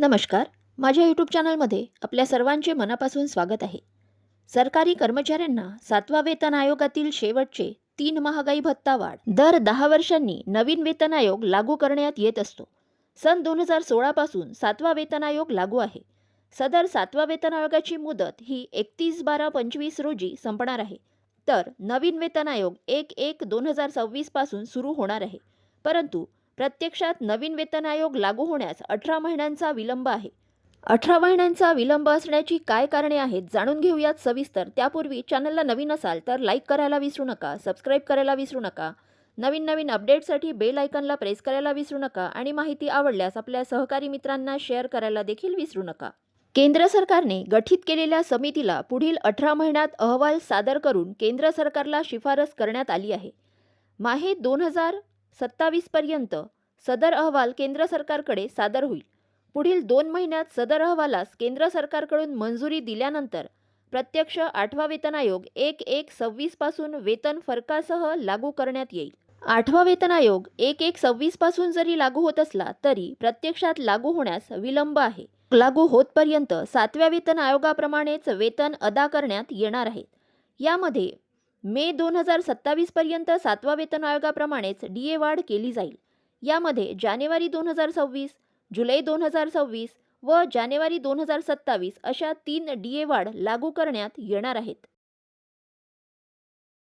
नमस्कार. माझ्या यूट्यूब चॅनलमध्ये आपल्या सर्वांचे मनापासून स्वागत आहे. सरकारी कर्मचाऱ्यांना सातवा वेतन आयोगातील शेवटचे तीन महागाई भत्ता वाढ. दर दहा वर्षांनी नवीन वेतन आयोग लागू करण्यात येत असतो. सन दोन हजार सोळापासून सातवा वेतन आयोग लागू आहे. सदर सातवा वेतन आयोगाची मुदत ही एकतीस बारा पंचवीस रोजी संपणार आहे. तर नवीन वेतन आयोग एक एक दोन हजार सव्वीसपासून सुरू होणार आहे. परंतु प्रत्यक्षात नवीन वेतन आयोग लागू होण्यास अठरा महिन्यांचा विलंब आहे. अठरा महिन्यांचा विलंब असण्याची काय कारणे आहेत जाणून घेऊयात सविस्तर. त्यापूर्वी चॅनलला नवीन असाल तर लाईक करायला विसरू नका सबस्क्राईब करायला विसरू नका. नवीन नवीन अपडेटसाठी बेल आयकनला प्रेस करायला विसरू नका आणि माहिती आवडल्यास आपल्या सहकारी मित्रांना शेअर करायला देखील विसरू नका. केंद्र सरकारने गठीत केलेल्या समितीला पुढील अठरा महिन्यात अहवाल सादर करून केंद्र सरकारला शिफारस करण्यात आली आहे. माहे दोन हजार सत्तावीसपर्यंत सदर अहवाल केंद्र सरकारकडे सादर होईल. पुढील दोन महिन्यात सदर अहवालास केंद्र सरकारकडून मंजुरी दिल्यानंतर प्रत्यक्ष आठवा वेतन आयोग एक एक सव्वीसपासून वेतन फरकासह लागू करण्यात येईल. आठवा वेतन आयोग एक एक सव्वीसपासून जरी लागू होत असला तरी प्रत्यक्षात लागू होण्यास विलंब आहे. लागू होतपर्यंत सातव्या वेतन आयोगाप्रमाणेच वेतन अदा करण्यात येणार आहेत यामध्ये मे दोन हजार सत्तावीसपर्यंत सातवा वेतन आयोगाप्रमाणेच डी ए वाढ केली जाईल. यामध्ये जानेवारी दोन हजार सव्वीस जुलै दोन हजार सव्वीस व जानेवारी दोन हजार सत्तावीस अशा तीन डी ए वाढ लागू करण्यात येणार आहेत.